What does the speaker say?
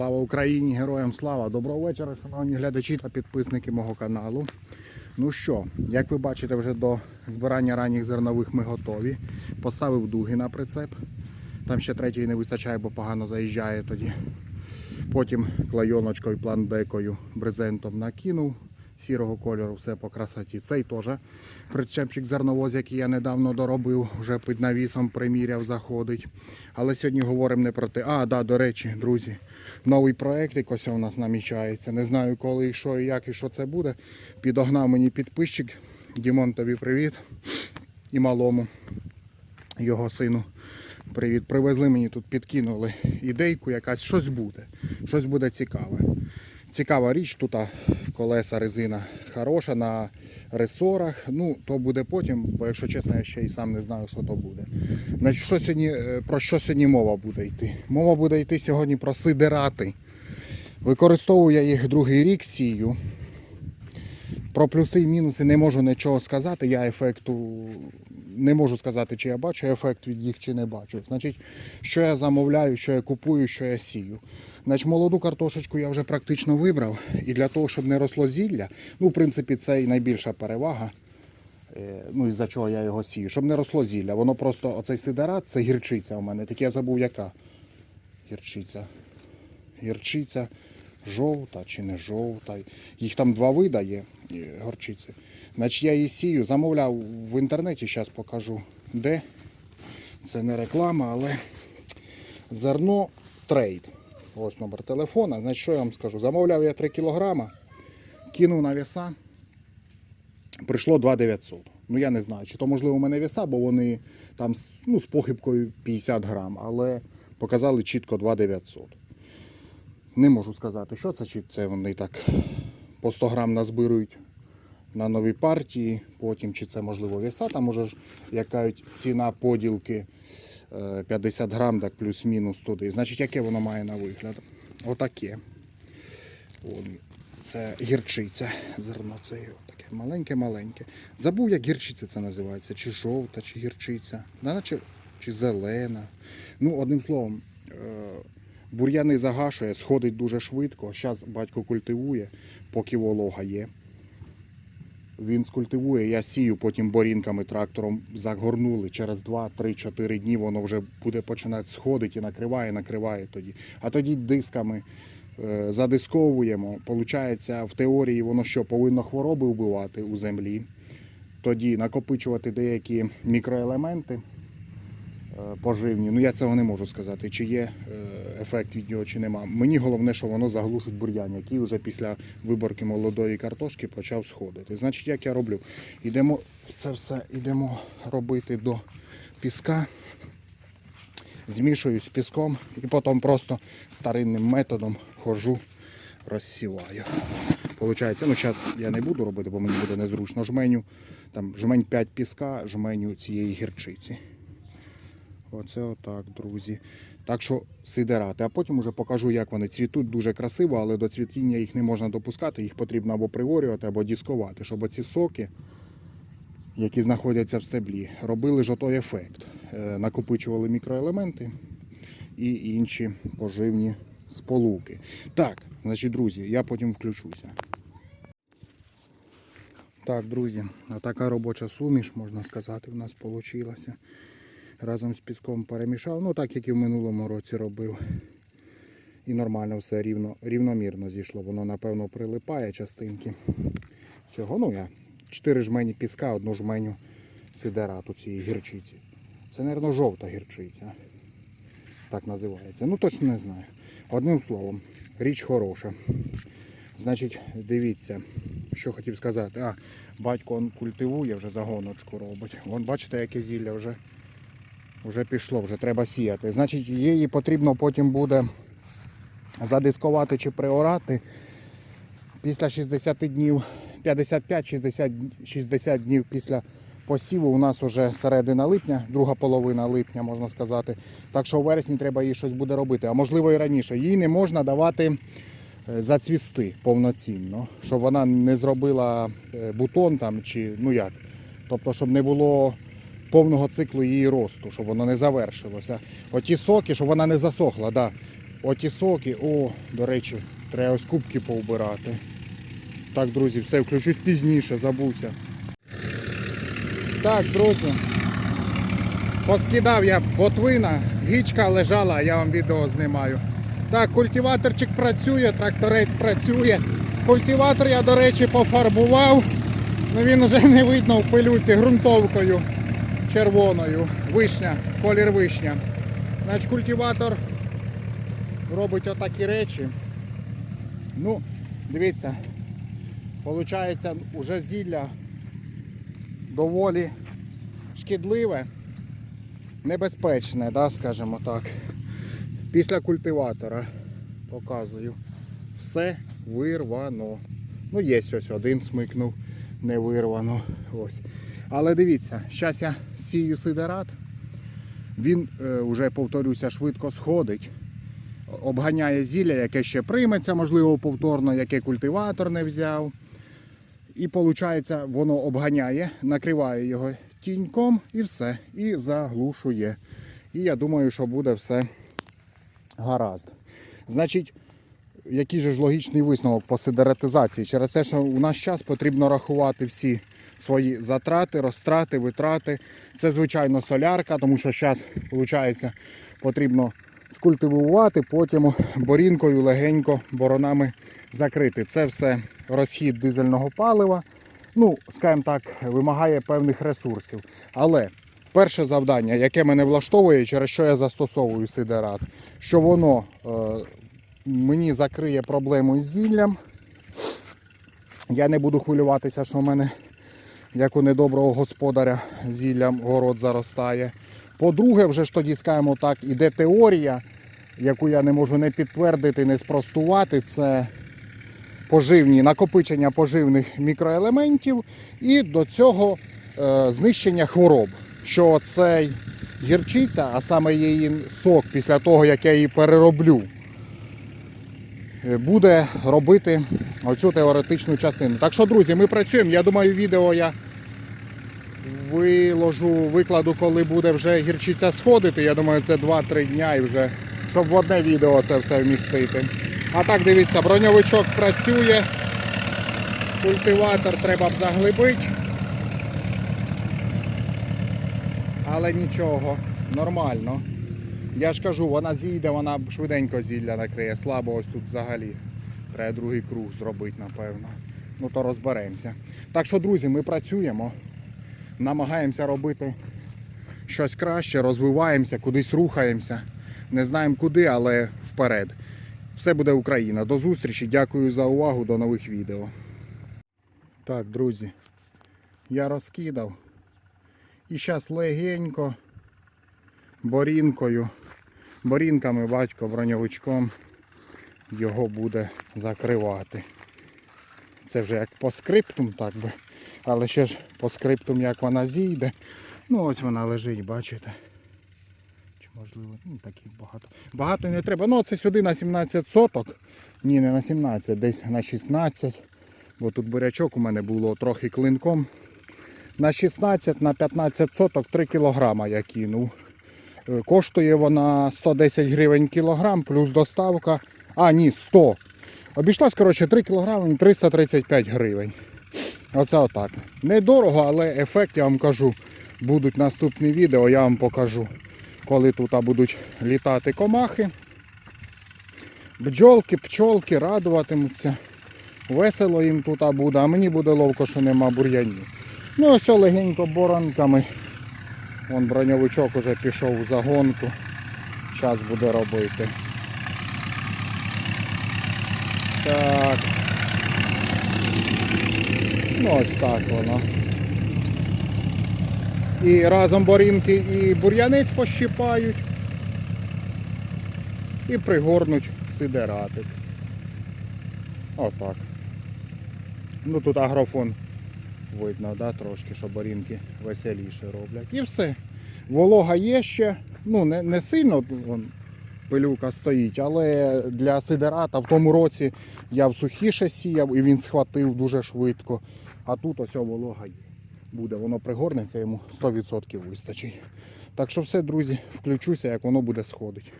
Слава Україні! Героям слава! Доброго вечора, шановні глядачі та підписники мого каналу. Ну що, як ви бачите, вже до збирання ранніх зернових ми готові. Поставив дуги на прицеп. Там ще третьої не вистачає, бо погано заїжджає тоді. Потім клайоночкою, пландекою, брезентом накинув сірого кольору, все по красоті. Цей теж причепчик зерновоз, який я недавно доробив, вже під навісом приміряв, заходить. Але сьогодні говоримо не про те. А, да, до речі, друзі, новий проект ось у нас намічається. Не знаю коли, і що, і як, і що це буде. Підогнав мені підписчик. Дімон, тобі привіт. І малому його сину. Привіт, привезли мені тут, підкинули ідейку, якась щось буде. Щось буде цікаве. Цікава річ, тут колеса, резина хороша на ресорах. Ну, то буде потім, бо якщо чесно, я ще і сам не знаю, що то буде. Значить, що сьогодні, е, про що сьогодні мова буде йти? Мова буде йти сьогодні про сидерати. Використовую я їх другий рік сію. Про плюси і мінуси не можу нічого сказати. Я ефекту не можу сказати, чи я бачу ефект від їх, чи не бачу. Значить, що я замовляю, що я купую, що я сію. Значить, молоду картошечку я вже практично вибрав. І для того, щоб не росло зілля, ну, в принципі, це і найбільша перевага. Е, Ну, із-за чого я його сію. Щоб не росло зілля. Воно просто, оцей сидерат, це гірчиця у мене. Так я забув, яка гірчиця. Гірчиця жовта чи не жовта. Їх там два вида є горчиці. Значить, я її сію, замовляв в інтернеті, зараз покажу де. Це не реклама, але зерно трейд. Ось номер телефона. Значить, що я вам скажу? Замовляв я 3 кілограма, кинув на віса, прийшло 2900. Ну я не знаю, чи то можливо у мене віса, бо вони там ну, з похибкою 50 грам, але показали чітко 2900. Не можу сказати, що це, чи це вони так по 100 грам назбирують на нові партії, потім чи це можливо віса, там може ж як ціна поділки е, 50 грам, так плюс-мінус туди. Значить, яке воно має на вигляд? Отаке. Вон, це гірчиця. Зерно це таке маленьке-маленьке. Забув, як гірчиця це називається. Чи жовта, чи гірчиця, наче, чи зелена. Ну, одним словом, е, бур'яни загашує, сходить дуже швидко. Зараз батько культивує, поки волога є. Він скультивує, я сію, потім борінками трактором загорнули. Через 2-3-4 дні воно вже буде починати сходити і накриває, накриває тоді. А тоді дисками е, задисковуємо. Получається, в теорії воно що повинно хвороби вбивати у землі. Тоді накопичувати деякі мікроелементи поживні. Ну я цього не можу сказати, чи є е, ефект від нього, чи нема. Мені головне, що воно заглушить бур'ян, який вже після виборки молодої картошки почав сходити. Значить, як я роблю? Ідемо це все йдемо робити до піска. Змішую з піском і потім просто старинним методом хожу, розсіваю. Получається, ну зараз я не буду робити, бо мені буде незручно. Жменю, там жмень 5 піска, жменю цієї гірчиці. Оце отак, друзі. Так що сидерати. А потім уже покажу, як вони цвітуть дуже красиво, але до цвітіння їх не можна допускати. Їх потрібно або приварювати, або дискувати, щоб оці соки, які знаходяться в стеблі, робили ж отой ефект. Е, Накопичували мікроелементи і інші поживні сполуки. Так, значить, друзі, я потім включуся. Так, друзі, така робоча суміш, можна сказати, в нас вийшла. Разом з піском перемішав, ну так як і в минулому році робив. І нормально все рівно, рівномірно зійшло. Воно, напевно, прилипає частинки. Цього, ну я. Чотири жмені піска, одну жменю сидерату цієї гірчиці. Це, мабуть, жовта гірчиця. Так називається. Ну точно не знаю. Одним словом, річ хороша. Значить, дивіться, що хотів сказати. А, батько он культивує, вже загоночку робить. Вон бачите, яке зілля вже, вже пішло, вже треба сіяти. Значить, її потрібно потім буде задискувати чи приорати після 60 днів, 55-60 60 днів після посіву у нас вже середина липня, друга половина липня, можна сказати. Так що у вересні треба їй щось буде робити. А можливо і раніше. Їй не можна давати е, зацвісти повноцінно, щоб вона не зробила е, бутон там чи ну як. Тобто, щоб не було повного циклу її росту, щоб воно не завершилося. Оті соки, щоб вона не засохла. Да. Оті соки, о, до речі, треба ось кубки повбирати. Так, друзі, все, включусь пізніше, забувся. Так, друзі. Поскидав я ботвина, гічка лежала, я вам відео знімаю. Так, культиваторчик працює, тракторець працює. Культиватор я, до речі, пофарбував. Ну він вже не видно в пилюці ґрунтовкою червоною. Вишня, колір вишня. Значить, культиватор робить отакі речі. Ну, дивіться, виходить, уже зілля доволі шкідливе, небезпечне, да, скажімо так. Після культиватора показую. Все вирвано. Ну, є ось один смикнув, не вирвано. Ось. Але дивіться, зараз я сію сидерат. Він е, вже, повторюся, швидко сходить. Обганяє зілля, яке ще прийметься, можливо, повторно, яке культиватор не взяв. І виходить, воно обганяє, накриває його тіньком і все. І заглушує. І я думаю, що буде все гаразд. Значить, який же ж логічний висновок по сидератизації? Через те, що у наш час потрібно рахувати всі свої затрати, розтрати, витрати. Це, звичайно, солярка, тому що зараз, виходить, потрібно скультивувати, потім борінкою легенько боронами закрити. Це все розхід дизельного палива. Ну, скажімо так, вимагає певних ресурсів. Але перше завдання, яке мене влаштовує, через що я застосовую сидерат, що воно е, мені закриє проблему з зіллям. Я не буду хвилюватися, що в мене, як у недоброго господаря, зіллям город заростає. По-друге, вже ж тоді, скажімо так, іде теорія, яку я не можу не підтвердити, не спростувати. Це поживні, накопичення поживних мікроелементів і до цього е, знищення хвороб. Що цей гірчиця, а саме її сок після того, як я її перероблю, буде робити оцю теоретичну частину. Так що, друзі, ми працюємо. Я думаю, відео я виложу, викладу, коли буде вже гірчиця сходити. Я думаю, це 2-3 дня і вже, щоб в одне відео це все вмістити. А так дивіться, броньовичок працює. Культиватор треба б заглибити. Але нічого, нормально. Я ж кажу, вона зійде, вона швиденько зілля накриє. Слабо ось тут взагалі. Треба другий круг зробити, напевно. Ну то розберемося. Так що, друзі, ми працюємо, намагаємося робити щось краще, розвиваємося, кудись рухаємося. Не знаємо куди, але вперед. Все буде Україна. До зустрічі. Дякую за увагу. До нових відео. Так, друзі, я розкидав. І зараз легенько, борінкою, борінками батько броньовичком його буде закривати. Це вже як по скриптум, так би. Але ще ж по скриптум, як вона зійде. Ну ось вона лежить, бачите. Чи можливо, ну такі багато. Багато не треба. Ну це сюди на 17 соток. Ні, не на 17, десь на 16. Бо тут бурячок у мене було трохи клинком. На 16 на 15 соток 3 кілограма я кинув. Е, Коштує вона 110 гривень кілограм, плюс доставка. А, ні, 100. Обійшлась, коротше, 3 кілограми 335 гривень. Оце отак. Недорого, але ефект, я вам кажу, будуть наступні відео, я вам покажу, коли тут будуть літати комахи. Бджолки, пчолки радуватимуться. Весело їм тут буде, а мені буде ловко, що нема бур'янів. Ну ось легенько боронками. Вон броньовичок уже пішов у загонку. Зараз буде робити. Так. Ну ось так воно. І разом борінки і бур'янець пощипають. І пригорнуть сидератик. Отак. Ну тут агрофон видно, да, трошки, що борінки веселіше роблять. І все. Волога є ще, ну не, не сильно вон, пилюка стоїть, але для сидерата в тому році я в сухіше сіяв і він схватив дуже швидко. А тут ось волога є. Буде, воно пригорнеться, йому 100% вистачить. Так що все, друзі, включуся, як воно буде сходити.